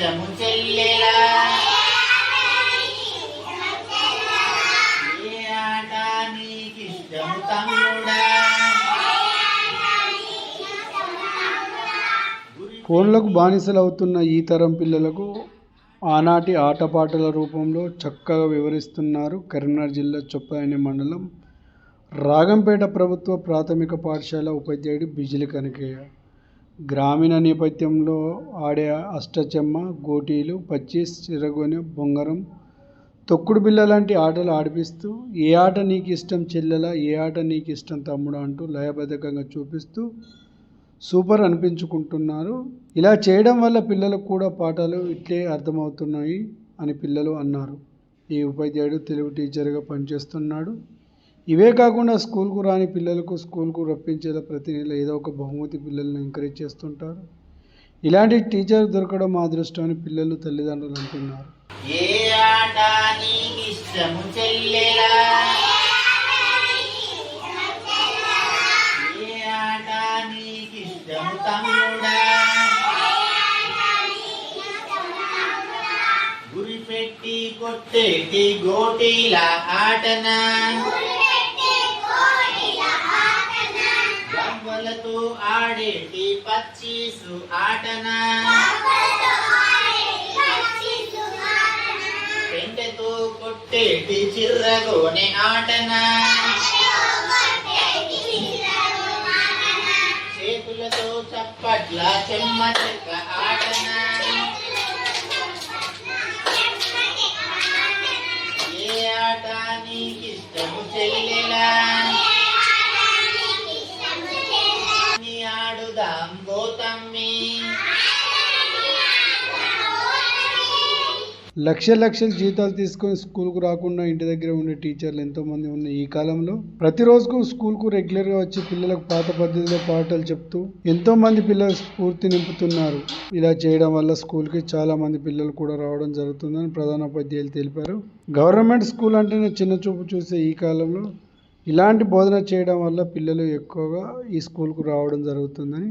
నీకిష్టము చెల్లెలా. ఏ ఆట నీకిష్టము తమ్ముడా. ఫోన్లకు బానిసలవుతున్న ఈ తరం పిల్లలకు ఆనాటి ఆటపాటల రూపంలో చక్కగా వివరిస్తున్నారు కరీంనగర్ జిల్లా చొప్పైన మండలం రాగంపేట ప్రభుత్వ ప్రాథమిక పాఠశాల ఉపాధ్యాయుడు బిజిలి కనకయ్య. గ్రామీణ నేపథ్యంలో ఆడే అష్టచెమ్మ గోటీలు పచ్చీస్ చిరగొని బొంగరం తొక్కుడు బిళ్ళ లాంటి ఆటలు ఆడిపిస్తూ ఏ ఆట నీకు ఇష్టం చెల్లెలా ఏ ఆట నీకు ఇష్టం తమ్ముడు అంటూ లయబద్ధకంగా చూపిస్తూ సూపర్ అనిపించుకుంటున్నారు. ఇలా చేయడం వల్ల పిల్లలకు కూడా పాఠాలు ఇట్లే అర్థమవుతున్నాయి అని పిల్లలు అన్నారు. ఈ ఉపాధ్యాయుడు తెలుగు టీచర్గా పనిచేస్తున్నాడు. ఇవే కాకుండా స్కూల్కు రాని పిల్లలకు స్కూల్కు రప్పించేలా ప్రతి నెల ఏదో ఒక బహుమతి పిల్లల్ని ఎంకరేజ్ చేస్తుంటారు. ఇలాంటి టీచర్ దొరకడం మా అదృష్టం అని పిల్లలు తల్లిదండ్రులు అంటున్నారు. గురి పెట్టి కొట్టేటి గోటీల ఆటనా? గవ్వలతో ఆడేటి పచ్చీసు ఆటనా. పెంటతో కొట్టేటి చిర్రగోనె ఆటనా. చేతులతో చప్పట్ల చెమ్మ చెక్క ఆటనా. లక్ష లక్షల జీతాలు తీసుకొని స్కూల్కు రాకుండా ఇంటి దగ్గర ఉండే టీచర్లు ఎంతోమంది ఉన్న ఈ కాలంలో. ప్రతిరోజుకు స్కూల్కు రెగ్యులర్గా వచ్చి పిల్లలకు పాత పద్ధతిలో పాఠాలు చెప్తూ ఎంతోమంది పిల్లలు స్ఫూర్తి నింపుతున్నారు. ఇలా చేయడం వల్ల స్కూల్కి చాలామంది పిల్లలు కూడా రావడం జరుగుతుందని ప్రధానోపాధ్యాయులు తెలిపారు. గవర్నమెంట్ స్కూల్ అంటేనే చిన్న చూపు చూసే ఈ కాలంలో ఇలాంటి బోధన చేయడం వల్ల పిల్లలు ఎక్కువగా ఈ స్కూల్కు రావడం జరుగుతుందని